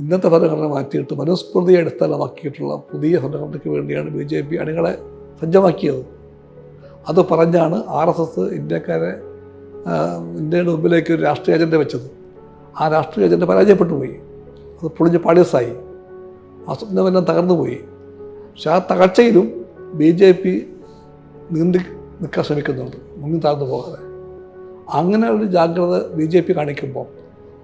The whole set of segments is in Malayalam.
ഇന്നത്തെ ഭരണഘടന മാറ്റിയിട്ട് മനുസ്മൃതിയെ അടിസ്ഥാനമാക്കിയിട്ടുള്ള പുതിയ ഭരണഘടനയ്ക്ക് വേണ്ടിയാണ് ബി ജെ പി അണികളെ സജ്ജമാക്കിയത്. അത് പറഞ്ഞാണ് ആർ എസ് എസ് ഇന്ത്യക്കാരെ ഇന്ത്യയുടെ മുമ്പിലേക്ക് ഒരു രാഷ്ട്രീയ അജണ്ട വെച്ചത്. ആ രാഷ്ട്രീയ അജണ്ട പരാജയപ്പെട്ടു പോയി. അത് പൊളിഞ്ഞ് പാളിയസായി ആ സ്വപ്നമെല്ലാം തകർന്നു പോയി. പക്ഷെ ആ തകർച്ചയിലും ബി ജെ പി നീന്തി നിൽക്കാൻ ശ്രമിക്കുന്നുണ്ട്. മുങ്ങി താഴ്ന്നു പോകാതെ. അങ്ങനെ ഒരു ജാഗ്രത ബി ജെ പി കാണിക്കുമ്പോൾ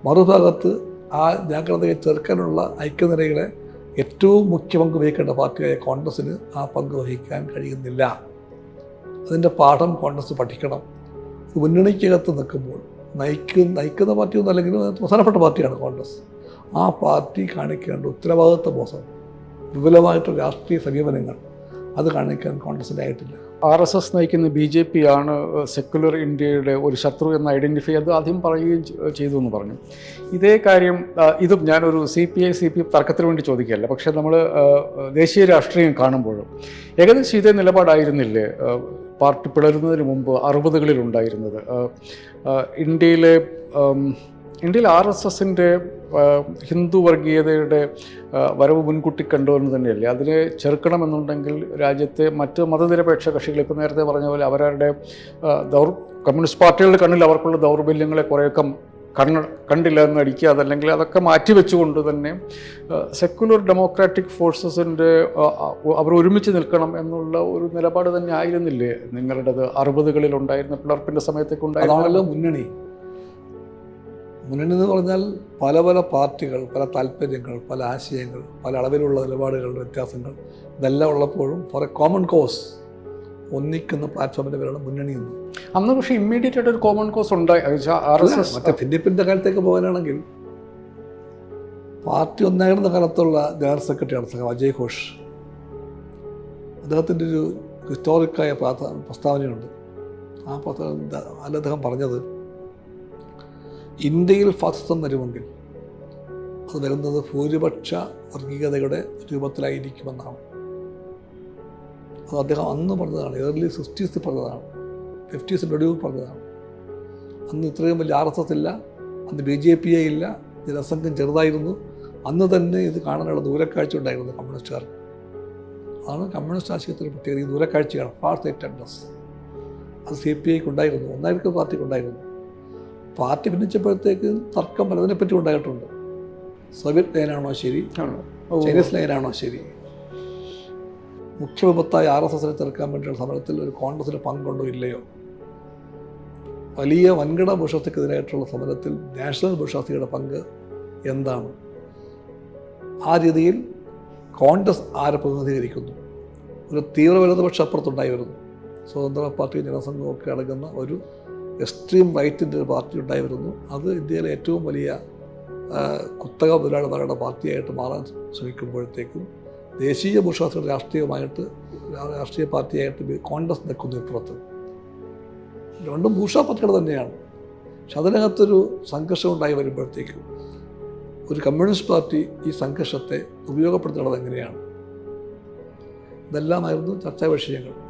മറുഭാഗത്ത് ആ ജാഗ്രതയെ ചെറുക്കാനുള്ള ഐക്യനിരകളെ ഏറ്റവും മുഖ്യ പങ്ക് വഹിക്കേണ്ട പാർട്ടിയായ കോൺഗ്രസ്സിന് ആ പങ്ക് വഹിക്കാൻ കഴിയുന്നില്ല. അതിന്റെ പാഠം കോൺഗ്രസ് പഠിക്കണം. മുന്നണിക്കകത്ത് നിൽക്കുമ്പോൾ നയിക്കുന്ന നയിക്കുന്ന പാർട്ടിയൊന്നും അല്ലെങ്കിൽ അത് പ്രധാനപ്പെട്ട പാർട്ടിയാണ് കോൺഗ്രസ്. ആ പാർട്ടി കാണിക്കേണ്ട ഉത്തരവാദിത്വ ബോധം വിപുലമായിട്ടുള്ള രാഷ്ട്രീയ സമീപനങ്ങൾ അത് കാണിക്കാൻ കോൺഗ്രസിന്റെ ആയിട്ടില്ല ആർ എസ് എസ് നയിക്കുന്ന ബി ജെ പി ആണ് സെക്കുലർ ഇന്ത്യയുടെ ഒരു ശത്രു എന്ന് ഐഡന്റിഫൈ അത് ആദ്യം പറയുകയും ചെയ്തു എന്ന് പറഞ്ഞു. ഇതേ കാര്യം ഇതും ഞാനൊരു C P I C P M വേണ്ടി ചോദിക്കുകയല്ല. പക്ഷേ നമ്മൾ ദേശീയ രാഷ്ട്രീയം കാണുമ്പോഴും ഏകദേശം ഇതേ നിലപാടായിരുന്നില്ലേ പാർട്ടി പിളരുന്നതിന് മുമ്പ് ആ, ഇന്ത്യയിലെ ഇന്ത്യയിൽ ആർ എസ് എസിന്റെ ഹിന്ദു വർഗീയതയുടെ വരവ് മുൻകൂട്ടി കണ്ടുവന്ന് തന്നെയല്ലേ? അതിനെ ചെറുക്കണമെന്നുണ്ടെങ്കിൽ രാജ്യത്തെ മറ്റ് മതനിരപേക്ഷ കക്ഷികൾ ഇപ്പോൾ നേരത്തെ പറഞ്ഞ പോലെ അവരവരുടെ ദൗർ കമ്മ്യൂണിസ്റ്റ് പാർട്ടികളുടെ കണ്ണിൽ അവർക്കുള്ള ദൗർബല്യങ്ങളെ കുറേയൊക്കെ കണ്ണ് കണ്ടില്ല എന്ന് അടിക്കുക അതല്ലെങ്കിൽ അതൊക്കെ മാറ്റിവെച്ചുകൊണ്ട് തന്നെ സെക്കുലർ ഡെമോക്രാറ്റിക് ഫോഴ്സസിന്റെ അവർ ഒരുമിച്ച് നിൽക്കണം എന്നുള്ള ഒരു നിലപാട് തന്നെ ആയിരുന്നില്ലേ നിങ്ങളുടേത്? അറുപതുകളിൽ ഉണ്ടായിരുന്ന പിളർപ്പിന്റെ സമയത്തൊക്കെ ഉണ്ടായിരുന്ന മുന്നണി. മുന്നണി എന്ന് പറഞ്ഞാൽ പല പല പാർട്ടികൾ പല താല്പര്യങ്ങൾ പല ആശയങ്ങൾ പല അളവിലുള്ള നിലപാടുകൾ വ്യത്യാസങ്ങൾ ഇതെല്ലാം ഉള്ളപ്പോഴും ഫോർ എ കോമൺ കോസ് ഒന്നിക്കുന്ന പ്ലാറ്റ്ഫോമിന്റെ പേരാണ് മുന്നണി എന്ന്. അന്ന് പക്ഷേ ഇമ്മീഡിയറ്റ് ആയിട്ട് ഒരു കോമൺ കോസ് ഉണ്ടായി. മറ്റേ ഫിലിപ്പിന്റെ കാലത്തേക്ക് പോകാനാണെങ്കിൽ പാർട്ടി ഒന്നായിരുന്ന കാലത്തുള്ള ജനറൽ സെക്രട്ടറിയാണ് സഹ അജയ് ഘോഷ്. അദ്ദേഹത്തിന്റെ ഒരു ഹിസ്റ്റോറിക്കായ പ്രസ്താവനയുണ്ട്. ആ പ്രസ്താവന അല്ല അദ്ദേഹം പറഞ്ഞത് ഇന്ത്യയിൽ ഫാസിസം വരുമെങ്കിൽ അത് വരുന്നത് ഭൂരിപക്ഷ വർഗീയതയുടെ രൂപത്തിലായിരിക്കുമെന്നാണ്. അത് അദ്ദേഹം അന്ന് പറഞ്ഞതാണ് ഏർലി സിക്സ്റ്റീസിൽ പറഞ്ഞതാണ് ഫിഫ്റ്റീസിന്റെ ഒടുവിൽ പറഞ്ഞതാണ്. അന്ന് ഇത്രയും വലിയ ആർ എസ് എസ് ഇല്ല അന്ന് ബി ജെ പി ഇല്ല ജനസംഘം ചെറുതായിരുന്നു. അന്ന് തന്നെ ഇത് കാണാനുള്ള ദൂരക്കാഴ്ച ഉണ്ടായിരുന്നു കമ്മ്യൂണിസ്റ്റുകാർക്ക് അതാണ് കമ്മ്യൂണിസ്റ്റ് ആശയത്തിന്റെ പ്രത്യേകത. ഈ ദൂരക്കാഴ്ചയാണ് ഫാർ സൈറ്റഡ്നസ് അത് സി പി ഐക്ക് ഉണ്ടായിരുന്നു ഒന്നായിരിക്കും പാർട്ടിക്ക് ഉണ്ടായിരുന്നു. പാർട്ടി ഭിന്നിച്ചപ്പോഴത്തേക്ക് തർക്കം പലതിനെപ്പറ്റി ഉണ്ടായിട്ടുണ്ട്. സോവിയറ്റ് ലൈനാണോ ശരി? ചൈനീസ് ലൈനാണോ ശരി? മുഖ്യവിപത്തായ ആർ എസ് എസിനെ ചെറുക്കാൻ വേണ്ടിയുള്ള സമരത്തിൽ ഒരു കോൺഗ്രസിന് പങ്കുണ്ടോ ഇല്ലയോ? വലിയ വൻകിട ബുഷത്തിക്കെതിരായിട്ടുള്ള സമരത്തിൽ നാഷണൽ ബുഷാസിയുടെ പങ്ക് എന്താണ്? ആ രീതിയിൽ കോൺഗ്രസ് ആരെ പ്രതിനിധീകരിക്കുന്നു? ഒരു തീവ്ര വലതുപക്ഷ അപ്പുറത്തുണ്ടായി വരുന്നു. സ്വതന്ത്ര പാർട്ടി ജനസംഘമൊക്കെ അടങ്ങുന്ന ഒരു എക്സ്ട്രീം റൈറ്റിന്റെ ഒരു പാർട്ടി ഉണ്ടായി വരുന്നു അത് ഇന്ത്യയിലെ ഏറ്റവും വലിയ കുത്തക മുതലാളിമാരുടെ പാർട്ടിയായിട്ട് മാറാൻ ശ്രമിക്കുമ്പോഴത്തേക്കും ദേശീയ ബുഷാസിയുടെ രാഷ്ട്രീയമായിട്ട് രാഷ്ട്രീയ പാർട്ടിയായിട്ട് കോൺഗ്രസ് നിൽക്കുന്നു ഇപ്പുറത്ത്. രണ്ടും ഭൂഷാ പാർട്ടികൾ തന്നെയാണ്. പക്ഷെ അതിനകത്തൊരു സംഘർഷം ഉണ്ടായി വരുമ്പോഴത്തേക്കും ഒരു കമ്മ്യൂണിസ്റ്റ് പാർട്ടി ഈ സംഘർഷത്തെ ഉപയോഗപ്പെടുത്തുന്നത് എങ്ങനെയാണ്? ഇതെല്ലാമായിരുന്നു ചർച്ചാ വിഷയങ്ങൾ.